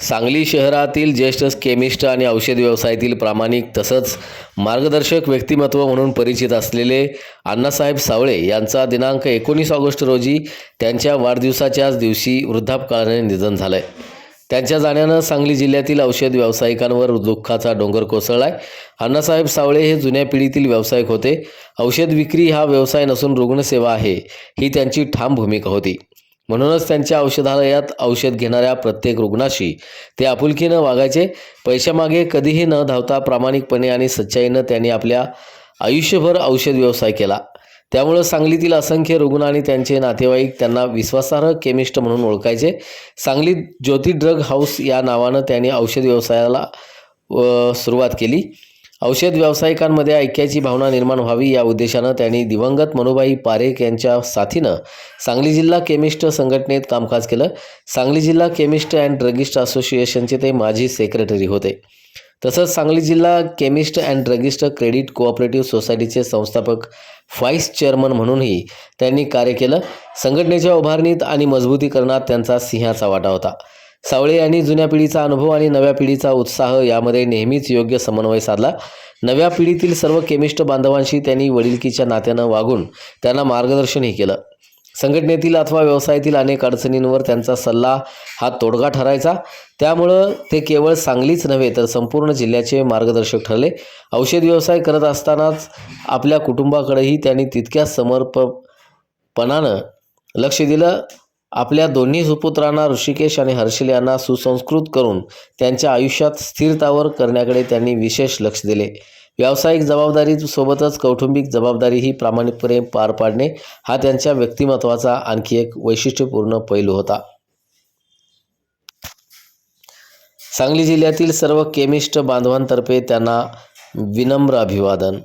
सांगली शहरातील ज्येष्ठ केमिस्ट आणि औषध व्यवसायातील प्रामाणिक तसंच मार्गदर्शक व्यक्तिमत्व म्हणून परिचित असलेले अण्णासाहेब सावळे यांचा दिनांक एकोणीस ऑगस्ट रोजी त्यांच्या वाढदिवसाच्याच दिवशी वृद्धापकाळाने निधन झालंय. त्यांच्या जाण्यानं सांगली जिल्ह्यातील औषध व्यावसायिकांवर दुःखाचा डोंगर कोसळलाय. अण्णासाहेब सावळे हे जुन्या पिढीतील व्यावसायिक होते. औषध विक्री हा व्यवसाय नसून रुग्णसेवा आहे. ही त्यांची ठाम भूमिका होती. म्हणूनच त्यांच्या औषधालयात औषध घेणाऱ्या प्रत्येक रुग्णाशी ते आपुलकीनं वागायचे. पैशामागे कधीही न धावता प्रामाणिकपणे आणि सच्चाईनं त्यांनी आपल्या आयुष्यभर औषध व्यवसाय केला. त्यामुळं सांगलीतील असंख्य रुग्ण आणि त्यांचे नातेवाईक त्यांना विश्वासार्ह केमिस्ट म्हणून ओळखायचे. सांगलीत ज्योती ड्रग हाऊस या नावानं त्यांनी औषध व्यवसायाला व सुरुवात केली. औषध व्यावसायिकांमध्ये ऐक्याची भावना निर्माण व्हावी या उद्देशानं त्यांनी दिवंगत मनुबाई पारेख यांच्या साथीनं सांगली जिल्हा केमिस्ट संघटनेत कामकाज केलं. सांगली जिल्हा केमिस्ट अँड ड्रगिस्ट असोसिएशनचे ते माजी सेक्रेटरी होते. तसंच सांगली जिल्हा chemist and druggist credit cooperative सोसायटीचे संस्थापक व्हाईस चेअरमन म्हणूनही त्यांनी कार्य केलं. संघटनेच्या उभारणीत आणि मजबूतीकरणात त्यांचा सिंहाचा वाटा होता. सावळे यांनी जुन्या पिढीचा अनुभव आणि नव्या पिढीचा उत्साह यामध्ये नेहमीच योग्य समन्वय साधला. नव्या पिढीतील सर्व केमिस्ट बांधवांशी त्यांनी वडिलकीच्या नात्यानं वागून त्यांना मार्गदर्शनही केलं. संघटनेतील अथवा व्यवसायातील अनेक अडचणींवर त्यांचा सल्ला हा तोडगा ठरायचा. त्यामुळं ते केवळ सांगलीच नव्हे तर संपूर्ण जिल्ह्याचे मार्गदर्शक ठरले. औषध व्यवसाय करत असतानाच आपल्या कुटुंबाकडेही त्यांनी तितक्या समर्पपणानं लक्ष दिलं. आपल्या दोन्ही सुपुत्रांना ऋषिकेश आणि हर्षिल यांना सुसंस्कृत करून त्यांच्या आयुष्यात स्थिरतावर करण्याकडे त्यांनी विशेष लक्ष दिले. व्यावसायिक जबाबदारीसोबतच कौटुंबिक जबाबदारीही प्रामाणिकपणे पार पाडणे हा त्यांच्या व्यक्तिमत्वाचा आणखी एक वैशिष्ट्यपूर्ण पैलू होता. सांगली जिल्ह्यातील सर्व केमिस्ट बांधवांतर्फे त्यांना विनम्र अभिवादन.